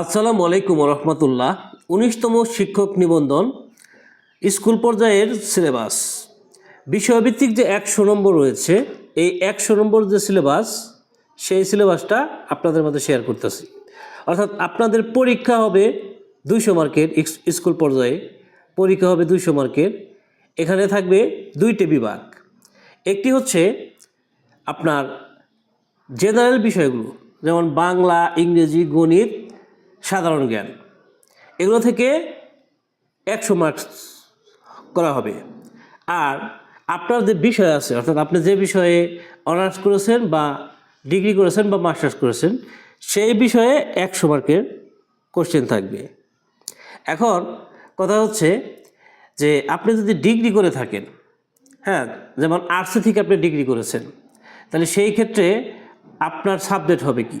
আসসালামু আলাইকুম রহমতুল্লাহ উনিশতম শিক্ষক নিবন্ধন স্কুল পর্যায়ের সিলেবাস বিষয়ভিত্তিক যে একশো নম্বর রয়েছে এই একশো নম্বর যে সিলেবাস সেই সিলেবাসটা আপনাদের মধ্যে শেয়ার করতেছি অর্থাৎ আপনাদের পরীক্ষা হবে দুইশো মার্কের স্কুল পর্যায়ে পরীক্ষা হবে দুইশো মার্কের এখানে থাকবে দুইটি বিভাগ একটি হচ্ছে আপনার জেনারেল বিষয়গুলো যেমন বাংলা ইংরেজি গণিত সাধারণ জ্ঞান এগুলো থেকে একশো মার্কস করা হবে আর আপনার যে বিষয় আছে অর্থাৎ আপনি যে বিষয়ে অনার্স করেছেন বা ডিগ্রি করেছেন বা মাস্টার্স করেছেন সেই বিষয়ে একশো মার্কের কোশ্চেন থাকবে এখন কথা হচ্ছে যে আপনি যদি ডিগ্রি করে থাকেন হ্যাঁ যেমন আর্টসে থেকে আপনি ডিগ্রি করেছেন তাহলে সেই ক্ষেত্রে আপনার সাবজেক্ট হবে কি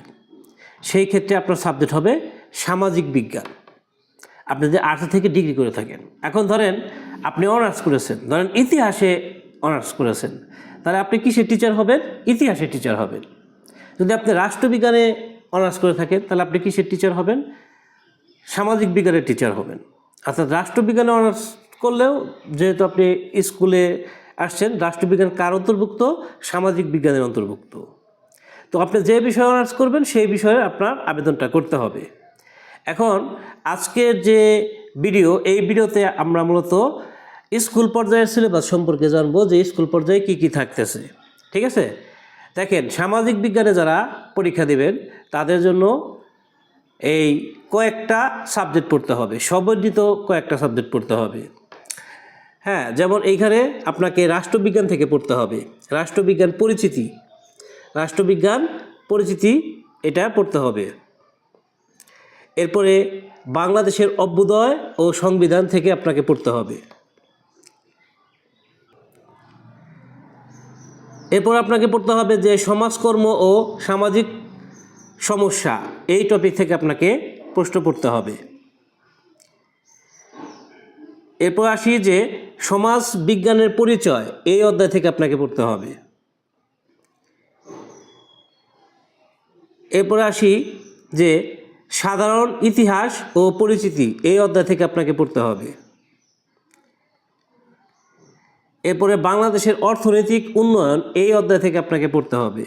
সেই ক্ষেত্রে আপনার সাবজেক্ট হবে সামাজিক বিজ্ঞান আপনি যদি আর্টস থেকে ডিগ্রি করে থাকেন এখন ধরেন আপনি অনার্স করেছেন ধরেন ইতিহাসে অনার্স করেছেন তাহলে আপনি কিসের টিচার হবেন ইতিহাসের টিচার হবেন যদি আপনি রাষ্ট্রবিজ্ঞানে অনার্স করে থাকেন তাহলে আপনি কিসের টিচার হবেন সামাজিক বিজ্ঞানের টিচার হবেন অর্থাৎ রাষ্ট্রবিজ্ঞানে অনার্স করলেও যেহেতু আপনি স্কুলে আসছেন রাষ্ট্রবিজ্ঞান কার অন্তর্ভুক্ত সামাজিক বিজ্ঞানের অন্তর্ভুক্ত তো আপনি যে বিষয়ে অনার্স করবেন সেই বিষয়ে আপনার আবেদনটা করতে হবে এখন আজকের যে ভিডিও এই ভিডিওতে আমরা মূলত স্কুল পর্যায়ের সিলেবাস সম্পর্কে জানবো যে স্কুল পর্যায়ে কি কি থাকতেছে ঠিক আছে দেখেন সামাজিক বিজ্ঞানে যারা পরীক্ষা দিবেন তাদের জন্য এই কয়েকটা সাবজেক্ট পড়তে হবে সমন্বিত কয়েকটা সাবজেক্ট পড়তে হবে হ্যাঁ যেমন এইখানে আপনাকে রাষ্ট্রবিজ্ঞান থেকে পড়তে হবে রাষ্ট্রবিজ্ঞান পরিচিতি রাষ্ট্রবিজ্ঞান পরিচিতি এটা পড়তে হবে এরপরে বাংলাদেশের অভ্যুদয় ও সংবিধান থেকে আপনাকে পড়তে হবে এরপর আপনাকে পড়তে হবে যে সমাজকর্ম ও সামাজিক সমস্যা এই টপিক থেকে আপনাকে প্রশ্ন পড়তে হবে এরপর আসি যে সমাজ বিজ্ঞানের পরিচয় এই অধ্যায় থেকে আপনাকে পড়তে হবে এরপর আসি যে সাধারণ ইতিহাস ও পরিচিতি এই অধ্যায় থেকে আপনাকে পড়তে হবে এরপরে বাংলাদেশের অর্থনৈতিক উন্নয়ন এই অধ্যায় থেকে আপনাকে পড়তে হবে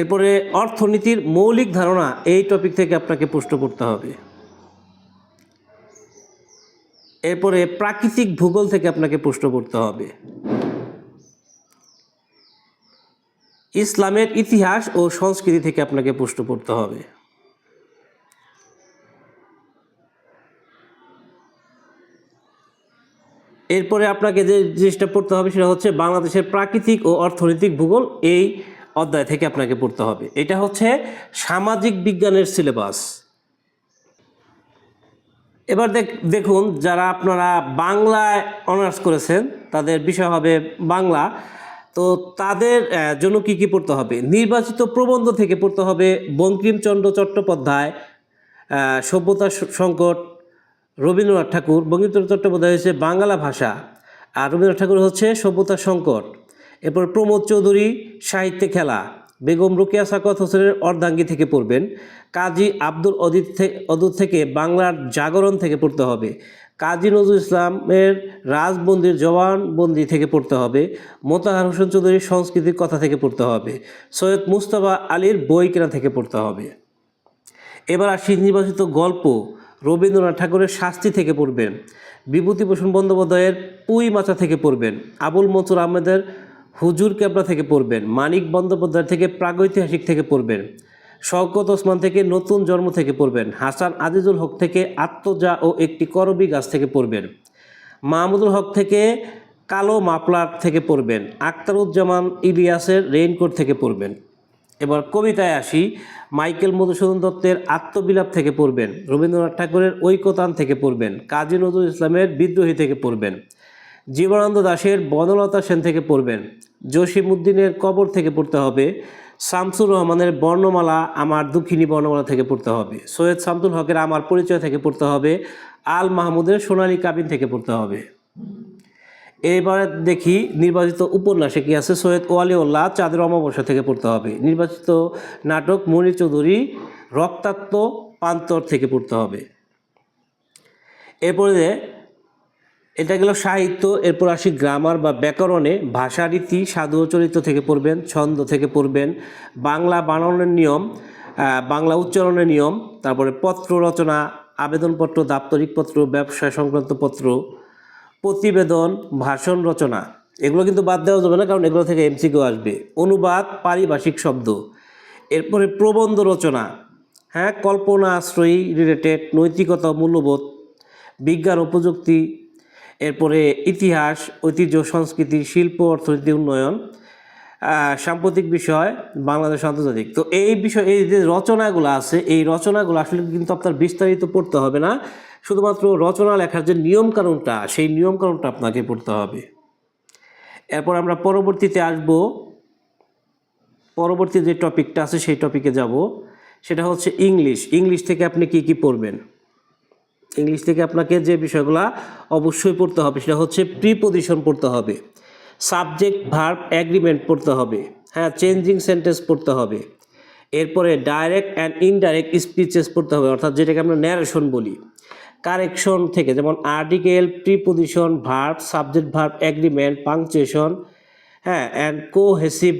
এরপরে অর্থনীতির মৌলিক ধারণা এই টপিক থেকে আপনাকে প্রশ্ন করতে হবে এরপরে প্রাকৃতিক ভূগোল থেকে আপনাকে প্রশ্ন করতে হবে ইসলামের ইতিহাস ও সংস্কৃতি থেকে আপনাকে প্রশ্ন করতে হবে এরপরে আপনাকে যে জিনিসটা পড়তে হবে সেটা হচ্ছে বাংলাদেশের প্রাকৃতিক ও অর্থনৈতিক ভূগোল এই অধ্যায় থেকে আপনাকে পড়তে হবে এটা হচ্ছে সামাজিক বিজ্ঞানের সিলেবাস এবার দেখুন যারা আপনারা বাংলায় অনার্স করেছেন তাদের বিষয় হবে বাংলা তো তাদের জন্য কি কি পড়তে হবে নির্বাচিত প্রবন্ধ থেকে পড়তে হবে বঙ্কিমচন্দ্র চট্টোপাধ্যায় সভ্যতা সংকট রবীন্দ্রনাথ ঠাকুর বঙ্কিমচন্দ্র চট্টোপাধ্যায় হচ্ছে বাংলা ভাষা আর রবীন্দ্রনাথ ঠাকুর হচ্ছে সভ্যতা সংকট এরপর প্রমোদ চৌধুরী সাহিত্যে খেলা বেগম রুকিয়া সাকত হোসেনের অর্ধাঙ্গী থেকে পড়বেন কাজী আব্দুল অদিত থেকে অদুত থেকে বাংলার জাগরণ থেকে পড়তে হবে কাজী নজরুল ইসলামের রাজবন্দির জবানবন্দি থেকে পড়তে হবে মোতাহার হোসেন চৌধুরীর সংস্কৃতির কথা থেকে পড়তে হবে সৈয়দ মুস্তফা আলীর বই কেনা থেকে পড়তে হবে এবার আসি নির্বাচিত গল্প রবীন্দ্রনাথ ঠাকুরের শাস্তি থেকে পড়বেন বিভূতিভূষণ বন্দ্যোপাধ্যায়ের পুই মাচা থেকে পড়বেন আবুল মনসুর আহমেদের হুজুর ক্যাবলা থেকে পড়বেন মানিক বন্দ্যোপাধ্যায় থেকে প্রাগৈতিহাসিক থেকে পড়বেন শওকত ওসমান থেকে নতুন জন্ম থেকে পড়বেন হাসান আজিজুল হক থেকে আত্মজা ও একটি করবি গাছ থেকে পড়বেন মাহমুদুল হক থেকে কালো মাপলার থেকে পড়বেন আক্তারুজ্জামান ইলিয়াসের রেইনকোট থেকে পড়বেন এবার কবিতায় আসি মাইকেল মধুসূদন দত্তের আত্মবিলাপ থেকে পড়বেন রবীন্দ্রনাথ ঠাকুরের ঐকতান থেকে পড়বেন কাজী নজরুল ইসলামের বিদ্রোহী থেকে পড়বেন জীবনানন্দ দাশের বনলতা সেন থেকে পড়বেন জসিম উদ্দিনের কবর থেকে পড়তে হবে শামসুর রহমানের বর্ণমালা আমার দুঃখিনী বর্ণমালা থেকে পড়তে হবে সৈয়দ শামসুল হকের আমার পরিচয় থেকে পড়তে হবে আল মাহমুদের সোনালী কাবিন থেকে পড়তে হবে এবারে দেখি নির্বাচিত উপন্যাসে কি আছে সৈয়দ ওয়ালিউল্লাহ চাঁদের অমাবস্যা থেকে পড়তে হবে নির্বাচিত নাটক মণি চৌধুরী রক্তাক্ত পান্তর থেকে পড়তে হবে এরপরে এটা গেল সাহিত্য এরপর আসি গ্রামার বা ব্যাকরণে ভাষারীতি সাধু চরিত্র থেকে পড়বেন ছন্দ থেকে পড়বেন বাংলা বানানোর নিয়ম বাংলা উচ্চারণের নিয়ম তারপরে পত্র রচনা আবেদনপত্র দাপ্তরিক পত্র ব্যবসা সংক্রান্ত পত্র প্রতিবেদন ভাষণ রচনা এগুলো কিন্তু বাদ দেওয়া যাবে না কারণ এগুলো থেকে এমসিকিউ আসবে অনুবাদ পারিভাষিক শব্দ এরপরে প্রবন্ধ রচনা হ্যাঁ কল্পনা আশ্রয়ী রিলেটেড নৈতিকতা মূল্যবোধ বিজ্ঞান ও প্রযুক্তি এরপরে ইতিহাস ঐতিহ্য সংস্কৃতি শিল্প অর্থনীতি উন্নয়ন সাম্প্রতিক বিষয় বাংলাদেশ আন্তর্জাতিক তো এই বিষয় এই যে রচনাগুলো আছে এই রচনাগুলো আসলে কিন্তু আপনার বিস্তারিত পড়তে হবে না শুধুমাত্র রচনা লেখার যে নিয়মকানুনটা সেই নিয়মকানুনটা আপনাকে পড়তে হবে এরপর আমরা পরবর্তীতে আসব পরবর্তী যে টপিকটা আছে সেই টপিকে যাব সেটা হচ্ছে ইংলিশ ইংলিশ থেকে আপনি কি কি পড়বেন ইংলিশ থেকে আপনাকে যে বিষয়গুলো অবশ্যই পড়তে হবে সেটা হচ্ছে প্রিপোজিশন পড়তে হবে সাবজেক্ট ভার্ব অ্যাগ্রিমেন্ট পড়তে হবে হ্যাঁ চেঞ্জিং সেন্টেন্স পড়তে হবে এরপরে ডাইরেক্ট অ্যান্ড ইনডাইরেক্ট স্পিচেস পড়তে হবে অর্থাৎ যেটাকে আমরা ন্যারেশন বলি কারেকশন থেকে যেমন article preposition verb subject verb agreement punctuation হ্যাঁ অ্যান্ড কোহেসিভ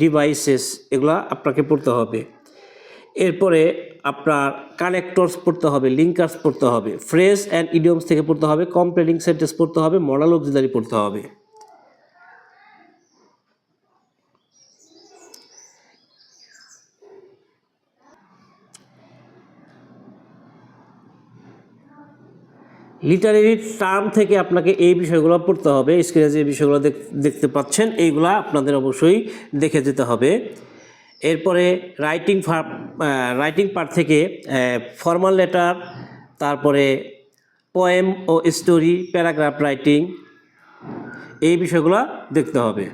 ডিভাইসেস এগুলো আপনাকে পড়তে হবে এরপরে আপনার কানেক্টরস পড়তে হবে লিঙ্কার্স পড়তে হবে ফ্রেশ অ্যান্ড ইডিয়মস থেকে পড়তে হবে কমপ্লেনিং সেন্টেন্স পড়তে হবে মডাল অবজিদারি পড়তে হবে লিটারেরি টার্ম থেকে আপনাকে এই বিষয়গুলো পড়তে হবে স্ক্রিনে যে বিষয়গুলো দেখতে পাচ্ছেন এইগুলা আপনাদের অবশ্যই দেখে যেতে হবে এরপরে রাইটিং রাইটিং পার্ট থেকে ফর্মাল লেটার তারপরে পোয়েম ও স্টোরি প্যারাগ্রাফ রাইটিং এই বিষয়গুলো দেখতে হবে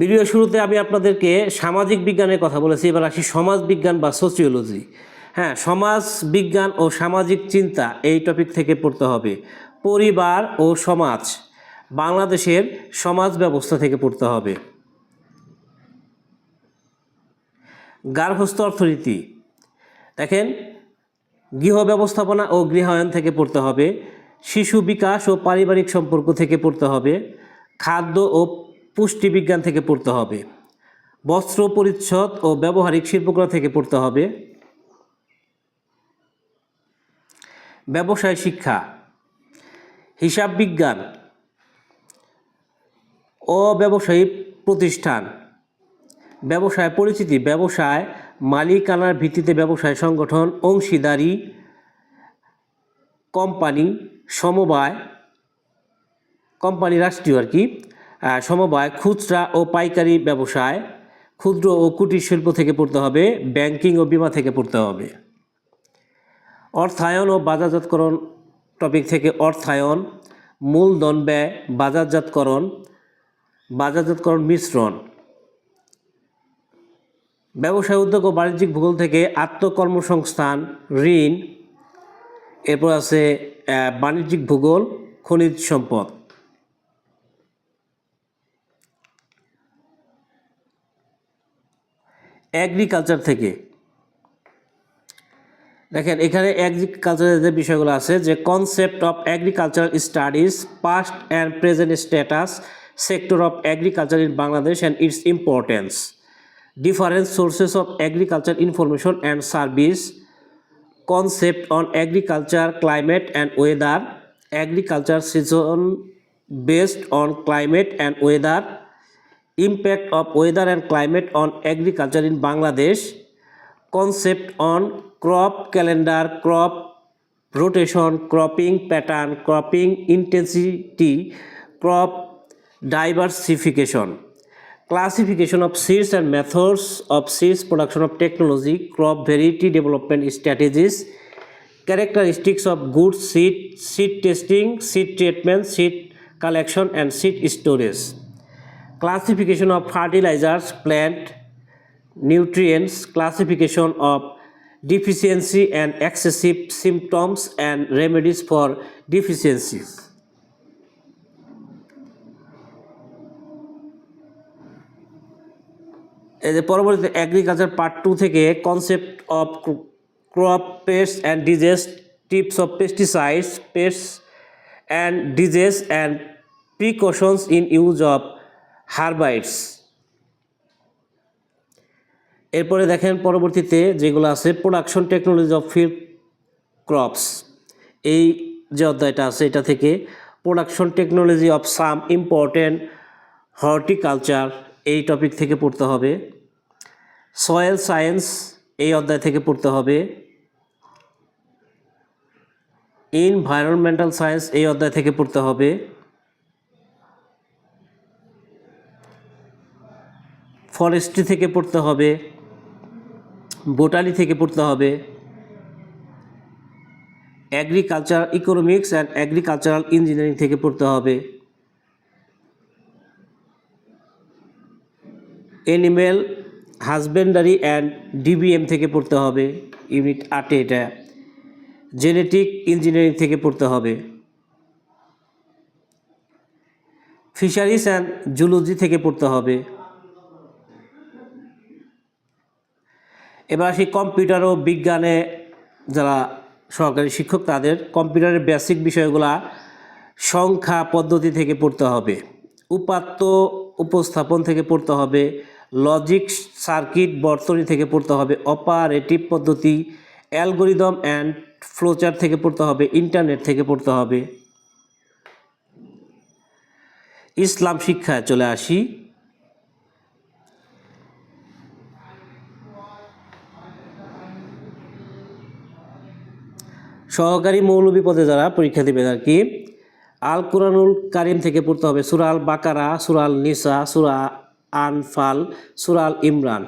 ভিডিও শুরুতে আমি আপনাদেরকে সামাজিক বিজ্ঞানের কথা বলেছি এবার আসি সমাজ বিজ্ঞান বা সোসিওলজি হ্যাঁ সমাজ বিজ্ঞান ও সামাজিক চিন্তা এই টপিক থেকে পড়তে হবে পরিবার ও সমাজ বাংলাদেশের সমাজ ব্যবস্থা থেকে পড়তে হবে গার্হস্থ্য অর্থনীতি দেখেন গৃহ ব্যবস্থাপনা ও গৃহায়ন থেকে পড়তে হবে শিশু বিকাশ ও পারিবারিক সম্পর্ক থেকে পড়তে হবে খাদ্য ও পুষ্টিবিজ্ঞান থেকে পড়তে হবে বস্ত্র পরিচ্ছদ ও ব্যবহারিক শিল্পকলা থেকে পড়তে হবে ব্যবসায় শিক্ষা হিসাব বিজ্ঞান অব্যবসায়ী প্রতিষ্ঠান ব্যবসায় পরিচিতি ব্যবসায় মালিকানার ভিত্তিতে ব্যবসায় সংগঠন অংশীদারি কোম্পানি সমবায় কোম্পানি রাষ্ট্রীয় আর কি সমবায় খুচরা ও পাইকারি ব্যবসায় ক্ষুদ্র ও কুটির শিল্প থেকে পড়তে হবে ব্যাংকিং ও বিমা থেকে পড়তে হবে অর্থায়ন ও বাজারজাতকরণ টপিক থেকে অর্থায়ন মূলধন ব্যয় বাজারজাতকরণ বাজারজাতকরণ মিশ্রণ ব্যবসায় উদ্যোগ ও বাণিজ্যিক ভূগোল থেকে আত্মকর্মসংস্থান ঋণ এরপর আছে বাণিজ্যিক ভূগোল খনিজ সম্পদ অ্যাগ্রিকালচার থেকে দেখেন এখানে অ্যাগ্রিকালচারের যে বিষয়গুলো আছে যে concept of agricultural studies past and present status sector of agriculture in Bangladesh and its importance different sources of agriculture information and service, concept on agriculture, climate and weather, agriculture season based on climate and weather, impact of weather and climate on agriculture in Bangladesh, concept on crop calendar, crop rotation, cropping pattern, cropping intensity, crop diversification. classification of seeds and methods of seeds production of technology crop variety development strategies characteristics of good seed seed testing seed treatment seed collection and seed storage classification of fertilizers plant nutrients classification of deficiency and excessive symptoms and remedies for deficiencies পরবর্তীতে agriculture part two থেকে concept of crop pest and disease tips of pesticides pest and disease and precautions in use of herbicides এরপরে দেখেন পরবর্তীতে যেগুলো আছে production technology of field crops এই যে অধ্যায়টা আছে এটা থেকে production technology of some important horticulture এই টপিক থেকে পড়তে হবে সয়েল সায়েন্স এই অধ্যায় থেকে পড়তে হবে ইনভায়রনমেন্টাল সায়েন্স এই অধ্যায় থেকে পড়তে হবে ফরেস্ট্রি থেকে পড়তে হবে বোটানি থেকে পড়তে হবে agricultural economics and agricultural engineering থেকে পড়তে হবে এনিম্যাল হাজব্যান্ডারি অ্যান্ড ডিবিএম থেকে পড়তে হবে ইউনিট আটে এটা জেনেটিক ইঞ্জিনিয়ারিং থেকে পড়তে হবে ফিশারিস অ্যান্ড জুলজি থেকে পড়তে হবে এবার আসি কম্পিউটার ও বিজ্ঞানে যারা সরকারি শিক্ষক তাদের কম্পিউটারের বেসিক বিষয়গুলা সংখ্যা পদ্ধতি থেকে পড়তে হবে উপাত্ত উপস্থাপন থেকে পড়তে হবে লজিক সার্কিট বর্তনী থেকে পড়তে হবে অপারেটিভ পদ্ধতি অ্যালগোরিদম অ্যান্ড ফ্লোচার থেকে পড়তে হবে ইন্টারনেট থেকে পড়তে হবে ইসলাম শিক্ষায় চলে আসি সহকারী মৌলবী পদে যারা পরীক্ষা দেবে আর কি আল কোরআনুল কারিম থেকে পড়তে হবে সুরাল বাকারা সুরাল নিসা সুরা আনফাল সুরাল ইমরান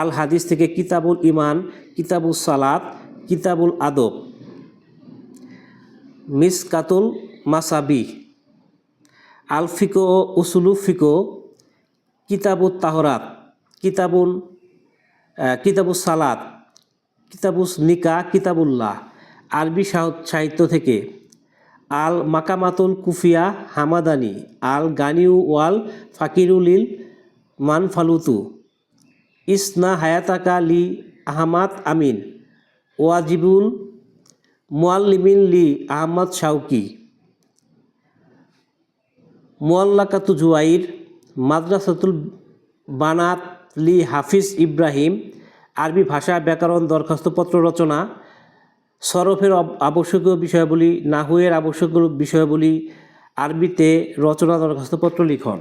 আল হাদিস থেকে কিতাবুল ইমান কিতাবুল সালাত কিতাবুল আদব মিসকাতুল মাসাবি আল ফিকো ও উসুলু ফিকো কিতাবুল তাহরাত কিতাবুল কিতাবুল সালাত কিতাবুস নিকা কিতাবুল্লাহ আরবি সাহিত্য থেকে আল মাকামাতুল কুফিয়া হামাদানি আল গানিউ ওয়াল ফাকিরুলিল মানফালুতু ইসনা হায়াতাকা লি আহমাদ আমিন ওয়াজিবুল মুআল্লিমিন লি আহমদ শাউকি মুআল্লাকাতু জুয়াইর মাদ্রাসাতুল বানাত লি হাফিজ ইব্রাহিম আরবি ভাষা ব্যাকরণ দরখাস্তপত্র রচনা সরফের আবশ্যকীয় বিষয়াবলী নাহুয়ের আবশ্যকীয় বিষয়াবলী আরবিতে রচনা দরখাস্তপত্র লিখন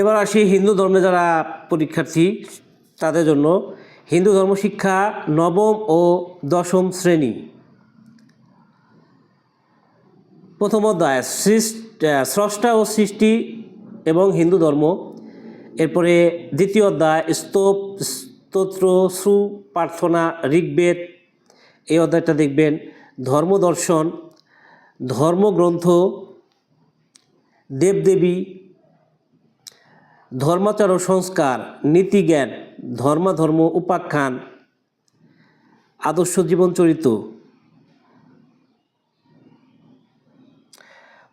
এবার আসি হিন্দু ধর্মে যারা পরীক্ষার্থী তাদের জন্য হিন্দু ধর্ম শিক্ষা নবম ও দশম শ্রেণী প্রথম অধ্যায় স্রষ্টা ও সৃষ্টি এবং হিন্দু ধর্ম এরপরে দ্বিতীয় অধ্যায় স্তোপ স্তোত্র সু প্রার্থনা ঋগ্বেদ এই অধ্যায়টা দেখবেন ধর্ম দর্শন ধর্মগ্রন্থ দেবদেবী ধর্মাচার ও সংস্কার নীতিজ্ঞান ধর্মাধর্ম উপাখ্যান আদর্শ জীবন চরিত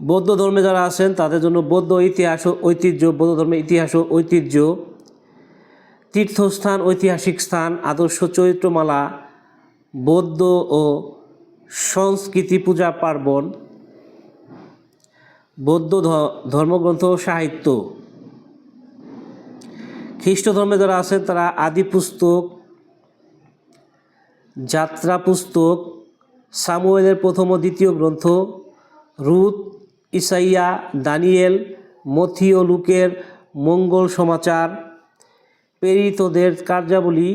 বৌদ্ধ ধর্মে যারা আছেন তাদের জন্য বৌদ্ধ ইতিহাস ও ঐতিহ্য বৌদ্ধ ধর্মের ইতিহাস ও ঐতিহ্য তীর্থস্থান ঐতিহাসিক স্থান আদর্শ চরিত্রমালা বৌদ্ধ ও সংস্কৃতি পূজা পার্বণ বৌদ্ধ ধর্মগ্রন্থ ও সাহিত্য খ্রিস্ট ধর্মে যারা আছেন তারা আদি পুস্তক যাত্রা পুস্তক সামুয়েলের প্রথম ও দ্বিতীয় গ্রন্থ রুত ইসাইয়া দানিয়েল মথিও লুকের মঙ্গল সমাচার প্রেরিতদের কার্যাবলী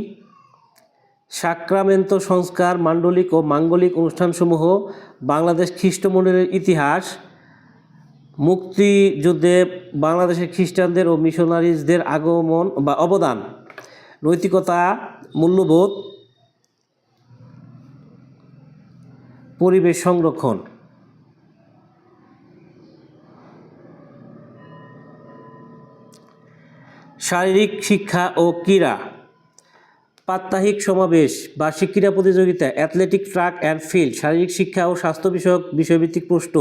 সাক্রামেন্ত সংস্কার মাণ্ডলিক ও মাঙ্গলিক অনুষ্ঠানসমূহ বাংলাদেশ খ্রিস্টমণ্ডলের ইতিহাস মুক্তিযুদ্ধে বাংলাদেশের খ্রিস্টানদের ও মিশনারিজদের আগমন বা অবদান নৈতিকতা মূল্যবোধ পরিবেশ সংরক্ষণ শারীরিক শিক্ষা ও ক্রীড়া প্রাত্যহিক সমাবেশ বার্ষিক ক্রীড়া প্রতিযোগিতা অ্যাথলেটিক ট্রাক অ্যান্ড ফিল্ড শারীরিক শিক্ষা ও স্বাস্থ্য বিষয়ক বিষয়ভিত্তিক প্রশ্ন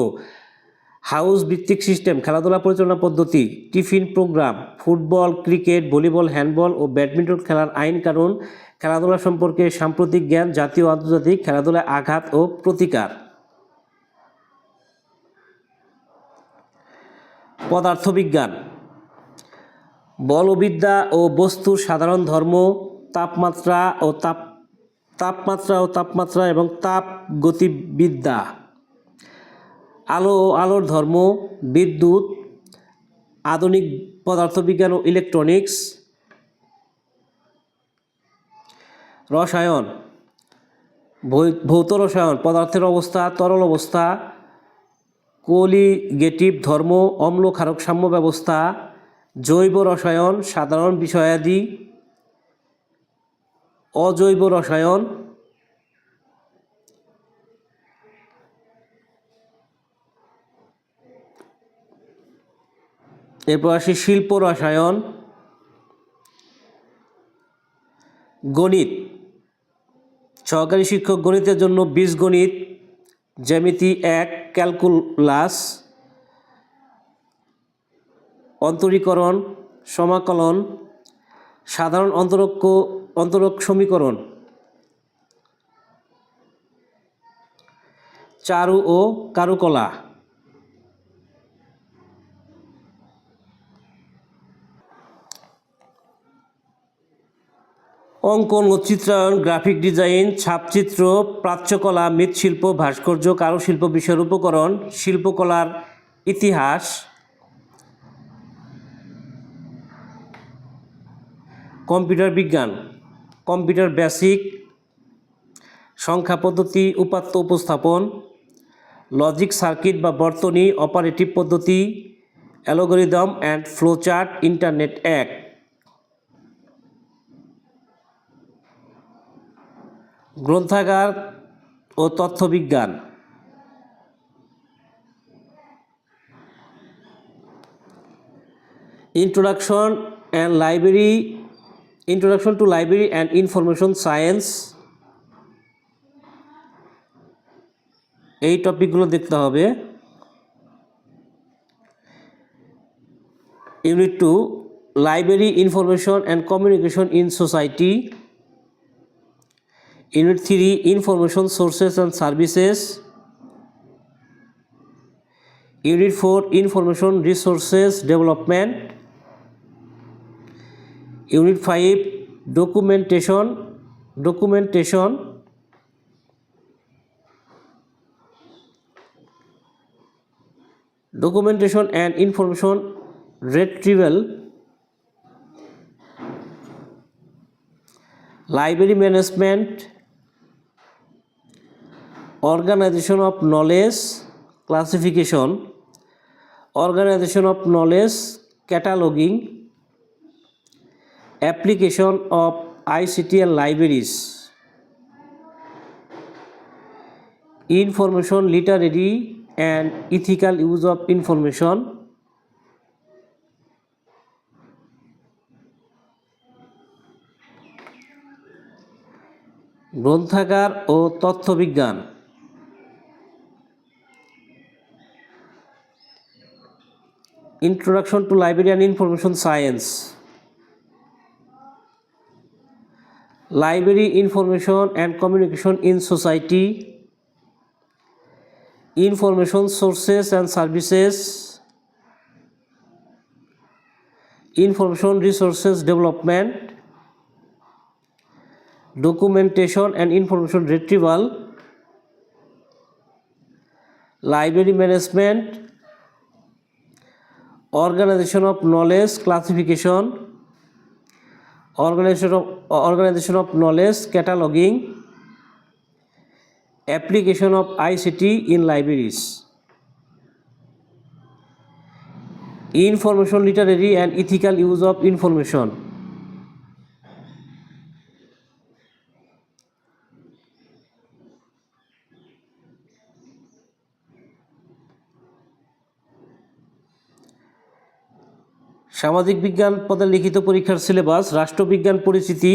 হাউস ভিত্তিক সিস্টেম খেলাধুলা পরিচালনা পদ্ধতি tiffin program football cricket volleyball handball ও ব্যাডমিন্টন খেলার আইন কারণ খেলাধুলা সম্পর্কে সাম্প্রতিক জ্ঞান জাতীয় আন্তর্জাতিক খেলাধুলায় আঘাত ও প্রতিকার পদার্থবিজ্ঞান বলবিদ্যা ও বস্তুর সাধারণ ধর্ম তাপমাত্রা ও তাপ তাপমাত্রা ও তাপমাত্রা এবং তাপ গতিবিদ্যা আলো আলোর ধর্ম বিদ্যুৎ আধুনিক পদার্থবিজ্ঞান ও ইলেকট্রনিক্স রসায়ন ভৌত রসায়ন পদার্থের অবস্থা তরল অবস্থা কোলিগেটিভ ধর্ম অম্ল ক্ষারক সাম্য ব্যবস্থা জৈব রসায়ন সাধারণ বিষয়াদি অজৈব রসায়ন এরপর আসি শিল্প রসায়ন গণিত সহকারী শিক্ষক গণিতের জন্য বীজগণিত জ্যামিতি এক ক্যালকুলাস অন্তরীকরণ সমাকলন সাধারণ অন্তরক্ষ অন্তরক সমীকরণ চারু ও কারুকলা অঙ্কন ও চিত্রায়ন গ্রাফিক ডিজাইন ছাপচিত্র প্রাচ্যকলা মৃৎশিল্প ভাস্কর্য কারুশিল্প বিষয়ের উপকরণ শিল্পকলার ইতিহাস কম্পিউটার বিজ্ঞান কম্পিউটার বেসিক সংখ্যা পদ্ধতি উপাত্ত উপস্থাপন লজিক সার্কিট বা বর্তনী অপারেটিভ পদ্ধতি algorithm and flowchart internet act গ্রন্থাগার ও তথ্যবিজ্ঞান introduction and library introduction to library and information science এই টপিকগুলো দেখতে হবে unit two library information and communication in society Unit 3, Information Sources and Services. Unit 4, Information Resources Development. Unit 5, Documentation. Documentation and Information Retrieval. Library Management organisation of knowledge classification organisation of knowledge cataloguing application of ICT and libraries information literary and ethical use of information গ্রন্থাগার ও তথ্যবিজ্ঞান introduction to library and information science library information and communication in society information sources and services information resources development documentation and information retrieval library management organization of knowledge classification, organization of knowledge cataloging, application of ICT in libraries, information literary and ethical use of information. সামাজিক বিজ্ঞান পদে লিখিত পরীক্ষার syllabus রাষ্ট্রবিজ্ঞান পরিচিতি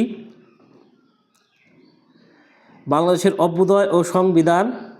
বাংলাদেশের অভ্যুদয় ও সংবিধান